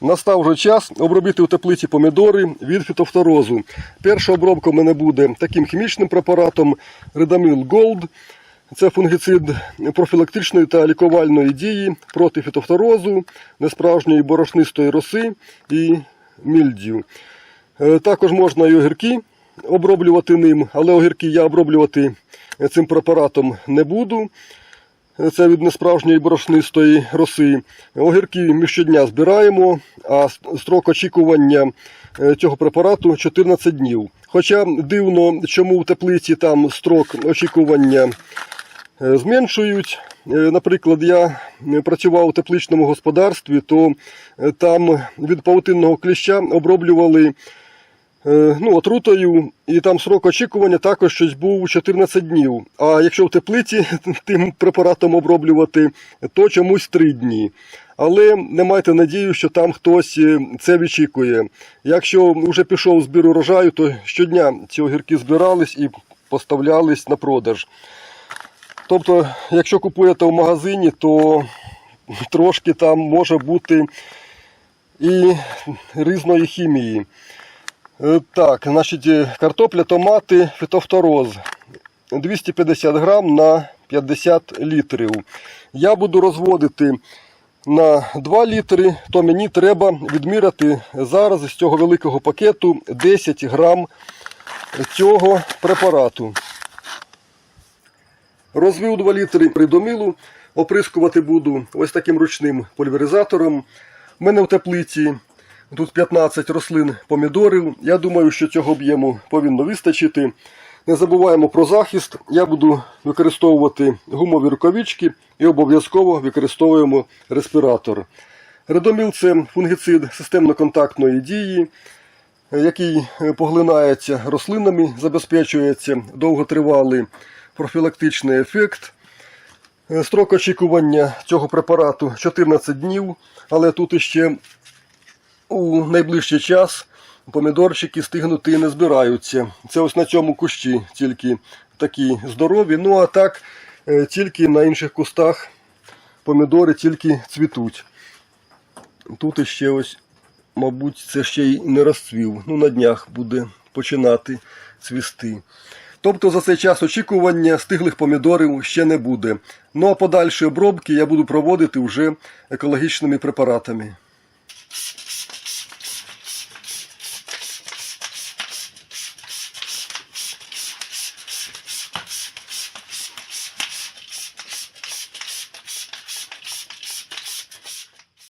Настав вже час обробити у теплиці помідори від фітофторозу. Перша обробка в мене буде таким хімічним препаратом Редамил Gold. Це фунгіцид профілактичної та лікувальної дії проти фітофторозу, несправжньої борошнистої роси і мільдію. Е, Також можна і огірки оброблювати ним, але огірки я оброблювати цим препаратом не буду. Це від несправжньої борошнистої роси. Огірки ми щодня збираємо, а строк очікування е, цього препарату 14 днів. Хоча дивно, чому в теплиці там строк очікування е, зменшують. Е, Наприклад, я працював у тепличному господарстві, то там від павутинного кліща оброблювали ну, отрутою, і там срок очікування також щось був 14 днів. А якщо в теплиці тим препаратом оброблювати, то чомусь 3 дні. Але не майте надію, що там хтось е, це відчікує. Якщо вже пішов збір урожаю, то щодня ці огірки збирались і поставлялись на продаж. Тобто, якщо купуєте в магазині, то трошки там може бути і різної хімії. Е, Так, значить, е, картопля, томати, фітофтороз 250 грам на 50 літрів. Я буду розводити на 2 літри, то мені треба відміряти зараз з цього великого пакету 10 грам цього препарату. Розвив 2 літри придомілу, оприскувати буду ось таким ручним пульверизатором. У мене в теплиці тут 15 рослин помідорів. Я думаю, що цього об'єму повинно вистачити. Не забуваємо про захист. Я буду використовувати гумові рукавички і обов'язково використовуємо респіратор. Редоміл це фунгіцид системно-контактної дії, який поглинається рослинами, забезпечується довготривалий профілактичний ефект. Е, Строк очікування цього препарату 14 днів, але тут іще у найближчий час помідорчики стигнути не збираються. Це ось на цьому кущі тільки такі здорові. Ну а так е, тільки на інших кустах помідори тільки цвітуть. Тут іще ось, мабуть, це ще й не розцвів. Ну, на днях буде починати цвісти. Тобто за цей час очікування стиглих помідорів ще не буде. Ну а подальші обробки я буду проводити вже екологічними препаратами.